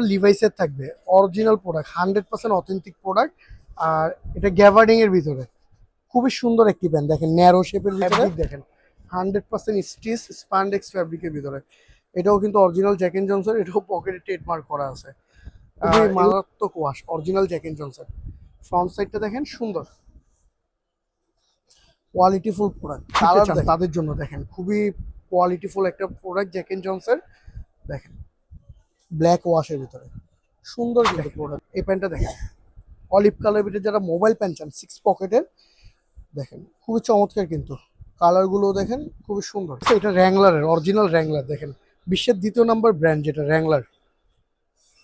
লিভাইসের থাকবে original product hundred percent authentic product আর এটা gabardine এর ভিতরে। খুবই সুন্দর একটি প্যান্ট দেখেন ন্যারো শেপের ফ্যাব্রিক দেখেন। হান্ড্রেড পার্সেন্ট স্টিচ স্পান্ডেক্স ফ্যাব্রিকের ভিতরে। এটাও কিন্তু অরিজিনাল জ্যাক এন্ড জনসন এটাও পকেটে ট্রেডমার্ক করা আছে। মারাত্মক wash original Jack and Johnson front সাইডটা দেখেন সুন্দর। কোয়ালিটিফুল প্রোডাক্ট কালার তাদের জন্য দেখেন। খুবই কোয়ালিটিফুল একটা প্রোডাক্ট জ্যাকেন জনসন দেখেন। ব্ল্যাক ওয়াশের ভিতরে। সুন্দর কিন্তু প্রোডাক্ট এই প্যান্টটা দেখেন। অলিভ কালার ভিতরে যারা মোবাইল প্যান্ট চান সিক্স পকেটের দেখেন খুবই চমৎকার কিন্তু। কালারগুলো দেখেন খুবই সুন্দর। এটা র্যাংলারের অরিজিনাল র্যাংলার দেখেন। বিশ্বের দ্বিতীয় নাম্বার ব্র্যান্ড যেটা র্যাংলার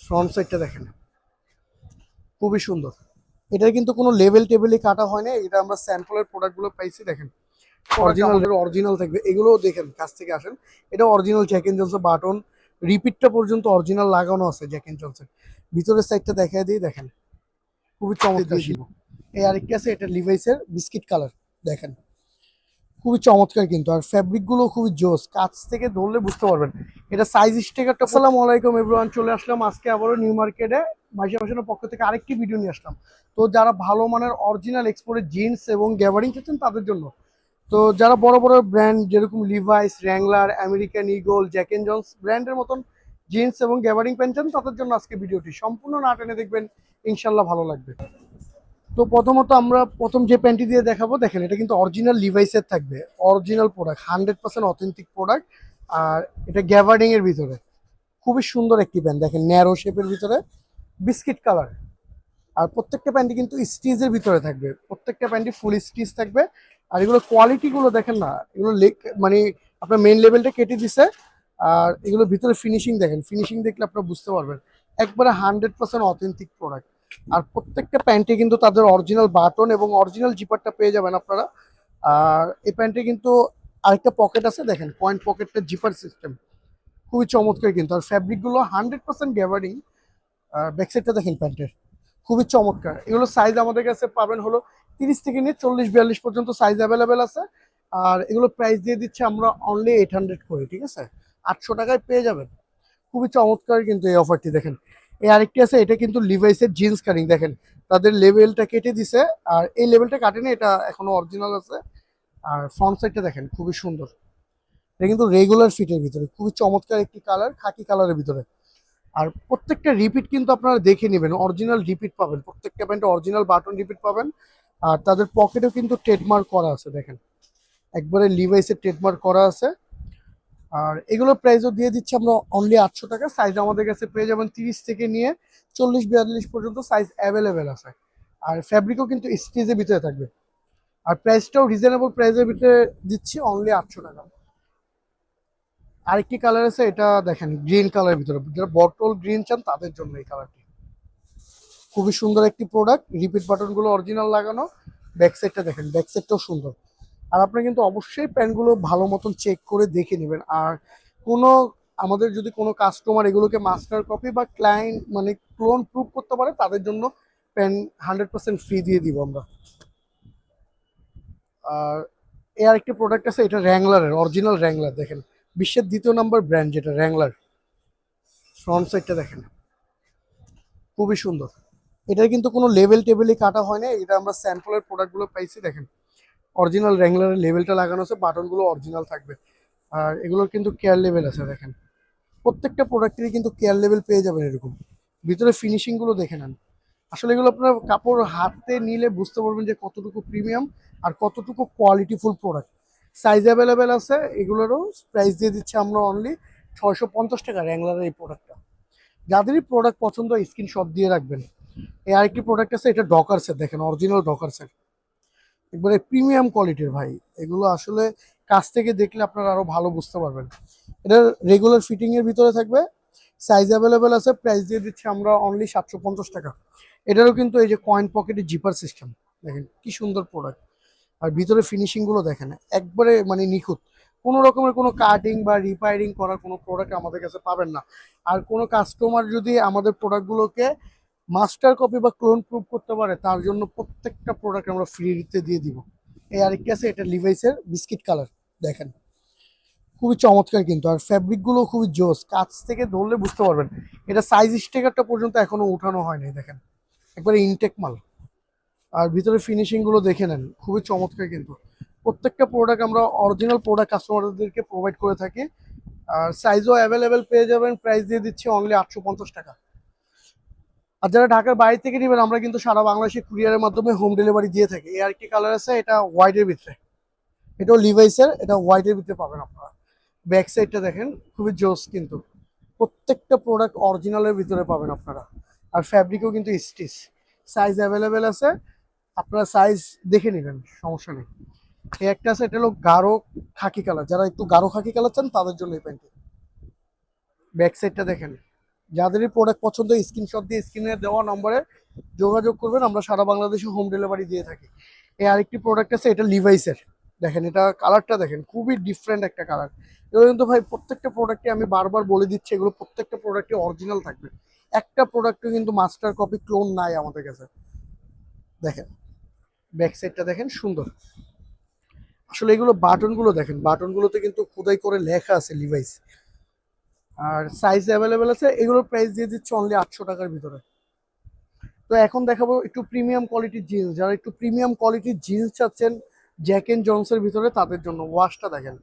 ফ্রন্ট সাইডটা দেখেন। খুবই সুন্দর। এটা কিন্তু কোনো লেভেল টেবিলে কাটা হয় না এটা আমরা স্যাম্পলের প্রোডাক্টগুলো পাইছি দেখেন। অরিজিনাল অরিজিনাল থাকবে। এগুলোও দেখেন কাছ থেকে আসেন। এটা অরিজিনাল এন্ড জনসন বাটন রিপিটটা পর্যন্ত অরিজিনাল লাগানো আছে জ্যাক এন্ড জনসন ভিতরের সাইডটা দেখা দিয়ে দেখেন। খুবই চমৎকার ছিল। এই আরেকটি আছে এটা লিভাইসের বিস্কিট কালার দেখেন। খুবই চমৎকার কিন্তু আর ফ্যাব্রিকগুলো খুবই জোস কাছ থেকে ধরলে বুঝতে পারবেন। এটা সাইজ স্টিকারটা আসসালামু আলাইকুম এভরিওয়ান চলে আসলাম আজকে আবারও নিউ মার্কেটে মাইশা ফ্যাশনের পক্ষ থেকে আরেকটি ভিডিও নিয়ে আসলাম। তো যারা ভালো মানের অরিজিনাল এক্সপোর্টের জিন্স এবং গ্যাবারিং চাচ্ছেন তাদের জন্য তো যারা বড় বড় ব্র্যান্ড যেরকম Levi's Wrangler American Eagle Jack and Jones ব্র্যান্ডের মতন জিন্স এবং গ্যাবারিং প্যান্ট চান, তাদের জন্য আজকে ভিডিওটি সম্পূর্ণ না টেনে দেখবেন, ইনশাল্লাহ ভালো লাগবে। তো প্রথমত আমরা প্রথম যে প্যান্টটি দিয়ে দেখাবো, দেখেন এটা কিন্তু অরিজিনাল লিভাইসের থাকবে original product hundred percent authentic product আর এটা গ্যাভার্ডিং এর ভিতরে। খুবই সুন্দর একটি প্যান্ট দেখেন ন্যারো শেপের ভিতরে বিস্কিট কালার আর প্রত্যেকটা প্যান্টই কিন্তু স্টিচের ভিতরে থাকবে, প্রত্যেকটা প্যান্টই ফুল স্টিচ থাকবে আর এগুলো কোয়ালিটি গুলো দেখেন না, এগুলো মানে আপনার মেন লেভেলটা কেটে দিছে, আর এগুলোর ভিতরে ফিনিশিং দেখেন ফিনিশিং দেখলে আপনারা বুঝতে পারবেন। একবারে হান্ড্রেড পার্সেন্ট অথেন্টিক প্রোডাক্ট আর প্রত্যেকটা প্যান্টে কিন্তু তাদের অরিজিনাল বাটন এবং অরিজিনাল জিপারটা পেয়ে যাবেন আপনারা। আর এই প্যান্টে কিন্তু আরেকটা পকেট আছে, দেখেন পয়েন্ট পকেটটা জিপার সিস্টেম খুবই চমৎকার কিন্তু। আর ফ্যাব্রিকগুলো হান্ড্রেড পার্সেন্ট গ্যাভারিং আর ব্যাকসাইডটা দেখেন প্যান্টের খুবই চমৎকার। এগুলো সাইজ আমাদের কাছে পাবেন হলো তিরিশ থেকে নিয়ে চল্লিশ, বিয়াল্লিশ পর্যন্ত সাইজ অ্যাভেলেবেল আছে। আর এগুলো প্রাইস দিয়ে দিচ্ছে আমরা অনলি এইট হান্ড্রেড করে, ঠিক আছে? আটশো টাকায় পেয়ে যাবেন। খুবই চমৎকার কিন্তু এই অফারটি দেখেন। এই আরেকটি আছে, এটা কিন্তু লিভাইসের জিন্স কাটিং দেখেন। তাদের লেভেলটা কেটে দিছে, আর এই লেভেলটা কাটেনি, এটা এখনও অরিজিনাল আছে। আর ফ্রন্ট সাইডটা দেখেন, খুবই সুন্দর। এটা কিন্তু রেগুলার ফিটের ভিতরে, খুবই চমৎকার একটি কালার খাকি কালারের ভিতরে। আর প্রত্যেকটা রিপিট কিন্তু আপনারা দেখে নেবেন অরিজিনাল রিপিট পাবেন। প্রত্যেকটা প্যান্টে অরিজিনাল বাটন রিপিট পাবেন। আর তাদের পকেটেও কিন্তু ট্রেডমার্ক করা আছে, দেখেন। একবারে লিভাইসের ট্রেডমার্ক করা আছে। আর এগুলোর প্রাইসও দিয়ে দিচ্ছি আমরা অনলি আটশো টাকা। সাইজ আমাদের কাছে পেয়ে যাবেন তিরিশ থেকে নিয়ে চল্লিশ বিয়াল্লিশ পর্যন্ত সাইজ অ্যাভেলেবেল আছে। আর ফ্যাব্রিকও কিন্তু স্টিজের ভিতরে থাকবে। আর প্রাইসটাও রিজনেবল প্রাইসের ভিতরে দিচ্ছি অনলি আটশো টাকা। আরেকটি কালার আছে, এটা দেখেন গ্রিন কালারের ভিতরে। যারা বটল গ্রিন চান, তাদের জন্য এই কালারটি খুবই সুন্দর একটি প্রোডাক্ট রিপিট বাটনগুলো অরিজিনাল লাগানো। ব্যাক সাইডটা দেখেন ব্যাক সাইডটাও সুন্দর। আর আপনি কিন্তু অবশ্যই প্যান্টগুলো ভালো মতন চেক করে দেখে নেবেন। আর কোনো, আমাদের যদি কোনো কাস্টমার এগুলোকে মাস্টার কপি বা ক্লায়েন্ট মানে ক্লোন প্রুফ করতে পারে, তাদের জন্য প্যান হান্ড্রেড পার্সেন্ট ফ্রি দিয়ে দিব আমরা। আর এ আরেকটি প্রোডাক্ট আছে, এটা র্যাংলারের অরিজিনাল র্যাংলার দেখেন। বিশ্বের দ্বিতীয় নম্বর ব্র্যান্ড যেটা র্যাংলার ফ্রন্ট সাইডটা দেখেন। খুবই সুন্দর। এটা কিন্তু কোনো লেভেল টেবিলে কাটা হয় না এটা আমরা স্যাম্পলের প্রোডাক্টগুলো পাইছি, দেখেন। অরিজিনাল র্যাংলারের লেভেলটা লাগানো আছে বাটনগুলো অরিজিনাল থাকবে। আর এগুলোর কিন্তু কেয়ার লেভেল আছে, দেখেন। প্রত্যেকটা প্রোডাক্টেরই কিন্তু কেয়ার লেভেল পেয়ে যাবেন এরকম। ভিতরে ফিনিশিংগুলো দেখে নেন। আসলে এগুলো আপনার কাপড় হাতে নিলে বুঝতে পারবেন যে কতটুকু প্রিমিয়াম আর কতটুকু কোয়ালিটিফুল প্রোডাক্ট সাইজ অ্যাভেলেবেল আছে, এগুলোরও প্রাইস দিয়ে দিচ্ছে আমরা অনলি ছয়শো পঞ্চাশ টাকা র্যাংলারের এই প্রোডাক্টটা যাদেরই প্রোডাক্ট পছন্দ স্ক্রিনশট দিয়ে রাখবেন। এই আরেকটি প্রোডাক্ট আছে, এটা ডকার্সের দেখেন অরিজিনাল ডকার্সের একবারে প্রিমিয়াম কোয়ালিটির ভাই। এগুলো আসলে কাছ থেকে দেখলে আপনারা আরও ভালো বুঝতে পারবেন। এটার রেগুলার ফিটিং এর ভিতরে থাকবে। সাইজ অ্যাভেলেবেল আছে প্রাইস দিয়ে দিচ্ছি আমরা অনলি সাতশো পঞ্চাশ টাকা। এটারও কিন্তু এই যে কয়েন পকেটে জিপার সিস্টেম দেখেন, কি সুন্দর প্রোডাক্ট আর ভিতরে ফিনিশিংগুলো দেখেন, একবারে মানে নিখুঁত। কোনো রকমের কোনো কাটিং বা রিপায়ারিং করার কোনো প্রোডাক্ট আমাদের কাছে পাবেন না। আর কোনো কাস্টমার যদি আমাদের প্রোডাক্টগুলোকে মাস্টার কপি বা ক্লোন প্রুফ করতে পারে, তার জন্য প্রত্যেকটা প্রোডাক্ট আমরা ফ্রিতে দিয়ে দিব। এই আরেকটি আছে, এটা লিভাইসের বিস্কিট কালার, দেখেন। খুবই চমৎকার কিন্তু, আর ফ্যাব্রিকগুলো খুবই জোস, কাছ থেকে ধরলে বুঝতে পারবেন। এটা সাইজ স্টিকারটা পর্যন্ত এখনও উঠানো হয়নি দেখেন। একবারে ইনটেক মাল। আর ভিতরে ফিনিশিংগুলো দেখে নেন, খুবই চমৎকার কিন্তু। প্রত্যেকটা প্রোডাক্ট আমরা অরিজিনাল প্রোডাক্ট কাস্টমারদেরকে প্রোভাইড করে থাকি। আর সাইজও অ্যাভেলেবেল পেয়ে যাবেন প্রাইস দিয়ে দিচ্ছি অনলি আটশো পঞ্চাশ টাকা। আর যারা ঢাকার বাইরে থেকে নেবেন, আমরা কিন্তু সারা বাংলাদেশে কুরিয়ারের মাধ্যমে হোম ডেলিভারি দিয়ে থাকি। এই কি কালার আছে, এটা হোয়াইটের ভিতরে। এটাও লিভাইসের এটা হোয়াইটের ভিতরে পাবেন আপনারা। ব্যাক সাইডটা দেখেন, খুবই জোস কিন্তু। প্রত্যেকটা প্রোডাক্ট অরিজিনালের ভিতরে পাবেন আপনারা। আর ফ্যাব্রিকও কিন্তু স্টিচ সাইজ অ্যাভেলেবেল আছে, আপনারা সাইজ দেখে নেবেন, সমস্যা নেই। এই একটা আছে, এটা হলো গাঢ় খাকি কালার যারা একটু গাঢ় খাকি কালার চান, তাদের জন্য এই প্যান্টটি। ব্যাক সাইডটা দেখেন। যাদেরই প্রোডাক্ট পছন্দ স্ক্রিনশট দিয়ে স্ক্রিনে দেওয়া নম্বরে যোগাযোগ করবেন, আমরা সারা বাংলাদেশে হোম ডেলিভারি দিয়ে থাকি। এই আরেকটি প্রোডাক্ট আছে, এটা লিভাইসের দেখেন, এটা কালারটা দেখেন, খুবই ডিফারেন্ট একটা কালার এগুলো কিন্তু ভাই প্রত্যেকটা প্রোডাক্টে আমি বারবার বলে দিচ্ছি, এগুলো প্রত্যেকটা প্রোডাক্টে অরিজিনাল থাকবে। একটা প্রোডাক্টে কিন্তু মাস্টার কপি ক্লোন নাই আমাদের কাছে। দেখেন ব্যাক সাইডটা দেখেন, সুন্দর। আসলে এগুলো বাটনগুলো দেখেন বাটনগুলোতে কিন্তু খোদাই করে লেখা আছে লিভাইস আর সাইজ অ্যাভেলেবেল আছে, এগুলোর প্রাইস দিয়ে দিচ্ছে অনলি আটশো টাকার ভিতরে। তো এখন দেখাবো একটু প্রিমিয়াম কোয়ালিটির জিন্স যারা একটু প্রিমিয়াম কোয়ালিটির জিন্স চাচ্ছেন জ্যাক এন্ড জনসের ভিতরে তাদের জন্য ওয়াশটা দেখেন।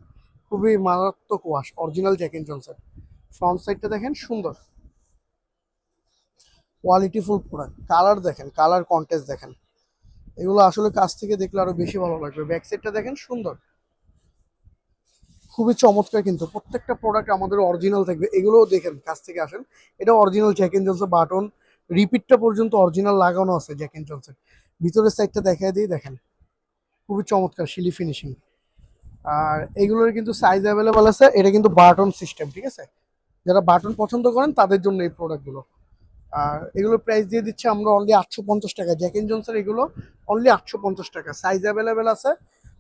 খুবই মারাত্মক ওয়াশ অরিজিনাল জ্যাক এন্ড জনসের ফ্রন্ট সাইডটা দেখেন, সুন্দর। কোয়ালিটিফুল প্রোডাক্ট কালার দেখেন কালার কন্টেস্ট দেখেন। এগুলো আসলে কাছ থেকে দেখলে আরও বেশি ভালো লাগবে। ব্যাক সাইডটা দেখেন, সুন্দর। খুবই চমৎকার কিন্তু প্রত্যেকটা প্রোডাক্ট আমাদের অরিজিনাল থাকবে, এগুলোও দেখেন, কাছ থেকে আসেন। এটা অরিজিনাল জ্যাক এন্ড জনসের বাটন রিপিটটা পর্যন্ত অরিজিনাল লাগানো আছে জ্যাক এন্ড জনসের ভিতরের সাইডটা দেখাই দিই, দেখেন। খুবই চমৎকার শিলি ফিনিশিং আর এগুলোর কিন্তু সাইজ অ্যাভেলেবল আছে, এটা কিন্তু বাটন সিস্টেম ঠিক আছে? যারা বাটন পছন্দ করেন, তাদের জন্য এই প্রোডাক্টগুলো আর এগুলোর প্রাইস দিয়ে দিচ্ছে আমরা অনলি আটশো পঞ্চাশ টাকা। জ্যাক এন্ড জনসের এগুলো অনলি আটশো পঞ্চাশ টাকা। সাইজ অ্যাভেলেবেল আছে,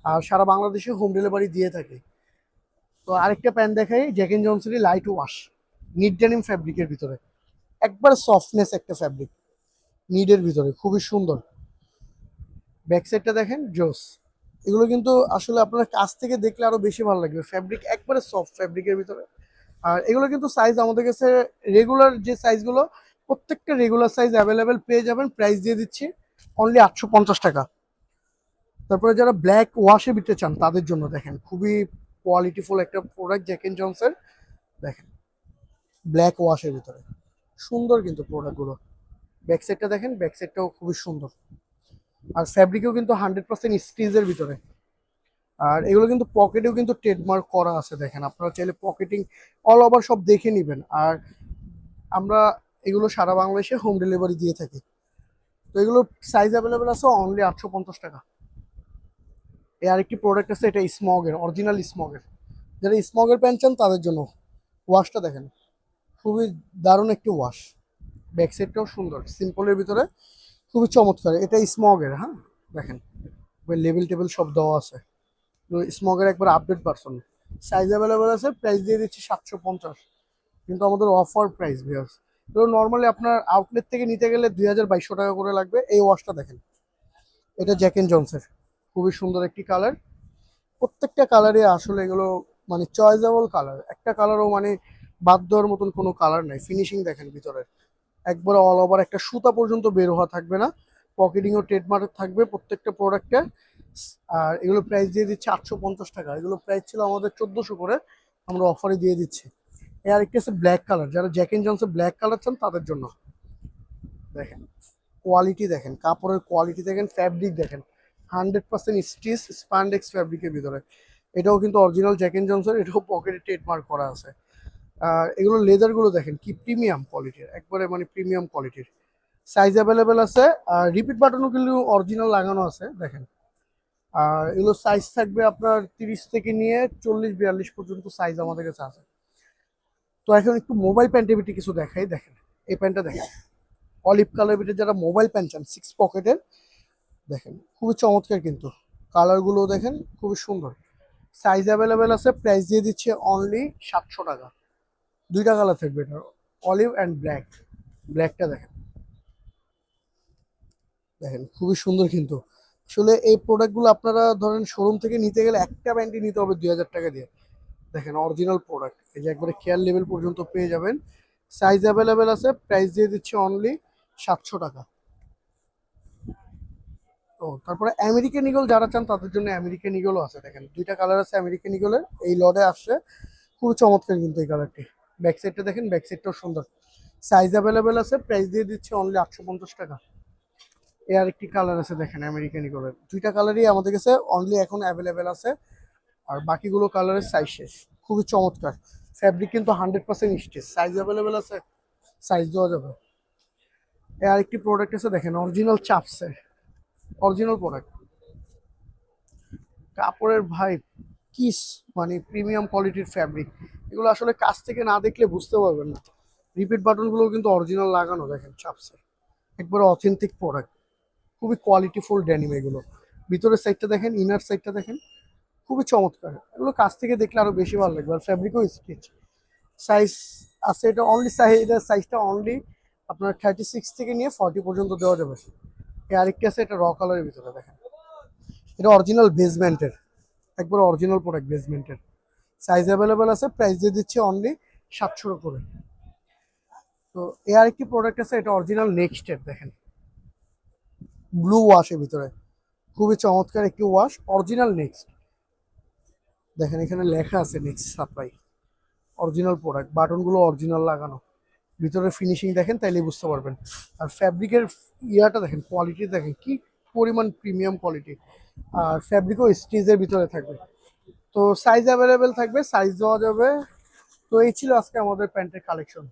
আর সারা বাংলাদেশে হোম ডেলিভারি দিয়ে থাকে। তো আরেকটা প্যান্ট দেখাই জ্যাক এন্ড জনসেরই লাইট ওয়াশ নিট ডেনিম ফ্যাব্রিকের ভিতরে। একবার সফটনেস একটা ফ্যাব্রিক নিডের ভিতরে, খুবই সুন্দর। ব্যাক সাইডটা দেখেন জোস এগুলো কিন্তু আসলে আপনার কাছ থেকে দেখলে আরও বেশি ভালো লাগবে। ফ্যাব্রিক একবারে সফট ফ্যাব্রিকের ভিতরে। আর এগুলো কিন্তু সাইজ আমাদের কাছে রেগুলার যে সাইজগুলো প্রত্যেকটা রেগুলার সাইজ অ্যাভেলেবেল পেয়ে যাবেন। প্রাইস দিয়ে দিচ্ছি অনলি আটশো পঞ্চাশ টাকা। তারপরে যারা ব্ল্যাক ওয়াশে বিতে চান, তাদের জন্য দেখেন, খুবই কোয়ালিটিফুল একটা প্রোডাক্ট জ্যাক এন্ড জনসের দেখেন ব্ল্যাক ওয়াশের ভিতরে। সুন্দর কিন্তু প্রোডাক্টগুলো ব্যাক সাইডটা দেখেন ব্যাক সাইডটাও খুবই সুন্দর। আর ফ্যাব্রিকেও কিন্তু হান্ড্রেড পার্সেন্ট স্টিজের ভিতরে। আর এগুলো কিন্তু পকেটেও কিন্তু ট্রেডমার্ক করা আছে, দেখেন। আপনারা চাইলে পকেটিং অল ওভার সব দেখে নেবেন। আর আমরা এগুলো সারা বাংলাদেশে হোম ডেলিভারি দিয়ে থাকি। তো এগুলো সাইজ অ্যাভেলেবেল আছে অনলি আটশো পঞ্চাশ টাকা। এই আরেকটি প্রোডাক্ট আছে, এটা স্মগের অরিজিনাল স্মগের যারা স্মগের প্যান্ট চান, তাদের জন্য ওয়াশটা দেখেন, খুবই দারুণ একটি ওয়াশ ব্যাক সাইডটাও সুন্দর সিম্পলের ভিতরে খুবই চমৎকার। এটা স্মগের হ্যাঁ? দেখেন লেবেল টেবিল সব দেওয়া আছে। স্মগের একবার আপডেট পারসন সাইজ অ্যাভেলেবেল আছে প্রাইস দিয়ে দিচ্ছি সাতশো পঞ্চাশ। কিন্তু আমাদের অফার প্রাইস ভিউয়ার্স এগুলো নর্মালি আপনার আউটলেট থেকে নিতে গেলে দুই হাজার বাইশশো টাকা করে লাগবে। এই ওয়াশটা দেখেন, এটা জ্যাক এন্ড জনসের খুবই সুন্দর একটি কালার প্রত্যেকটা কালারে আসলে এগুলো মানে চয়েসেবল কালার একটা কালারও মানে বাদ দেওয়ার মতন কোনো কালার নাই। ফিনিশিং দেখেন ভিতরের একবারে অল ওভার একটা সুতা পর্যন্ত বের হওয়া থাকবে না। পকেটিংও ট্রেডমার্ক থাকবে প্রত্যেকটা প্রোডাক্টে আর এগুলো প্রাইস দিয়ে দিচ্ছে আটশো পঞ্চাশ টাকা। এগুলো প্রাইস ছিল আমাদের চোদ্দোশো করে। আমরা অফারে দিয়ে দিচ্ছি। এই আরেকটি আছে ব্ল্যাক কালার যারা জ্যাক এন্ড জনসের ব্ল্যাক কালার চান তাদের জন্য। দেখেন। কোয়ালিটি দেখেন। কাপড়ের কোয়ালিটি দেখেন। ফ্যাব্রিক দেখেন। হান্ড্রেড পার্সেন্ট স্টিচ স্পান্ডেক্স ফ্যাব্রিকের ভিতরে। এটাও কিন্তু অরিজিনাল জ্যাক এন্ড জনসের এটাও পকেটে ট্রেডমার্ক করা আছে। আর এগুলো লেদারগুলো দেখেন, কি প্রিমিয়াম কোয়ালিটির একবারে মানে প্রিমিয়াম কোয়ালিটির সাইজ অ্যাভেলেবেল আছে, আর রিপিট বাটনও কিন্তু অরিজিনাল লাগানো আছে, দেখেন। আর এগুলো সাইজ থাকবে আপনার তিরিশ থেকে নিয়ে চল্লিশ, বিয়াল্লিশ পর্যন্ত সাইজ আমাদের কাছে আছে। তো এখন একটু মোবাইল প্যান্টের ভিতরে কিছু দেখাই, দেখেন। এই প্যান্টটা দেখেন। অলিভ কালার ভিতরে যারা মোবাইল প্যান্ট চান সিক্স পকেটের দেখেন, খুবই চমৎকার কিন্তু। কালারগুলো দেখেন, খুবই সুন্দর। সাইজ অ্যাভেলেবেল আছে প্রাইস দিয়ে দিচ্ছে অনলি সাতশো টাকা। দুইটা কালার থাকবে এটা অলিভ অ্যান্ড ব্ল্যাক ব্ল্যাকটা দেখেন। দেখেন, খুবই সুন্দর কিন্তু। আসলে এই প্রোডাক্টগুলো আপনারা ধরেন শোরুম থেকে নিতে গেলে একটা প্যান্টই নিতে হবে দুই হাজার টাকা দিয়ে। দেখেন অরিজিনাল প্রোডাক্ট এই যে একবারে কেয়ার লেভেল পর্যন্ত পেয়ে যাবেন। সাইজ অ্যাভেলেবেল আছে প্রাইস দিয়ে দিচ্ছে অনলি সাতশো টাকা। ও, তারপরে আমেরিকান ইগল যারা চান তাদের জন্য আমেরিকান ইগলও আছে, দেখেন। দুইটা কালার আছে আমেরিকান ইগলের এই লডে আসছে। খুব চমৎকার কিন্তু এই কালারটি ব্যাক সাইডটা দেখেন ব্যাক সাইডটাও সুন্দর। সাইজ অ্যাভেলেবেল আছে প্রাইস দিয়ে দিচ্ছে অনলি আটশো পঞ্চাশ টাকা। এ আর একটি কালার আছে, দেখেন, আমেরিকান ইগলের দুইটা কালারই আমাদের কাছে অনলি এখন অ্যাভেলেবেল আছে। আর বাকিগুলো কালারের সাইজ শেষ। খুবই চমৎকার। ফ্যাব্রিক কিন্তু hundred percent stitch size available আছে সাইজ দেওয়া যাবে। এ আরেকটি প্রোডাক্ট আছে, দেখেন অরিজিনাল চাপসের অরিজিনাল প্রোডাক্ট কাপড়ের ভাই, কিস মানে প্রিমিয়াম কোয়ালিটির ফ্যাব্রিক এগুলো আসলে কাছ থেকে না দেখলে বুঝতে পারবেন না। রিপিট বাটনগুলো কিন্তু অরিজিনাল লাগানো, দেখেন চাপসের একবারে অথেন্টিক প্রোডাক্ট খুবই কোয়ালিটিফুল ড্যানিম এগুলো। ভিতরের সাইডটা দেখেন ইনার সাইডটা দেখেন, খুবই চমৎকার। এগুলো কাছ থেকে দেখলে আরও বেশি ভালো লাগবে। আর ফ্যাব্রিকও স্টিচ সাইজ আছে এটা অনলি সাইজ এটার সাইজটা অনলি আপনার থার্টি সিক্স থেকে নিয়ে ফর্টি পর্যন্ত দেওয়া যাবে। এই আরেকটি আছে, এটা র কালারের ভিতরে দেখেন। এটা অরিজিনাল বেসমেন্টের একবার অরিজিনাল প্রোডাক্ট বেসমেন্টের সাইজ অ্যাভেলেবেল আছে প্রাইস দিয়ে দিচ্ছি অনলি সাতশো করে। তো এ আরেকটি প্রোডাক্ট আছে, এটা অরিজিনাল নেক্সটের দেখেন। ব্লু ওয়াশের ভিতরে। খুবই চমৎকার একটি ওয়াশ অরিজিনাল নেক্সট দেখেন এখানে লেখা আছে নেক্সট সাপ্লাই অরিজিনাল প্রোডাক্ট বাটনগুলো অরিজিনাল লাগানো। ভিতরে ফিনিশিং দেখেন তাইলে বুঝতে পারবেন। আর ফ্যাব্রিকের ইয়াটা দেখেন কোয়ালিটি দেখেন, কি পরিমাণ প্রিমিয়াম কোয়ালিটি আর ফ্যাব্রিকও স্টিজের ভিতরে থাকবে। তো সাইজ অ্যাভেলেবেল থাকবে সাইজ দেওয়া যাবে। তো এই ছিল আজকে আমাদের প্যান্টের কালেকশন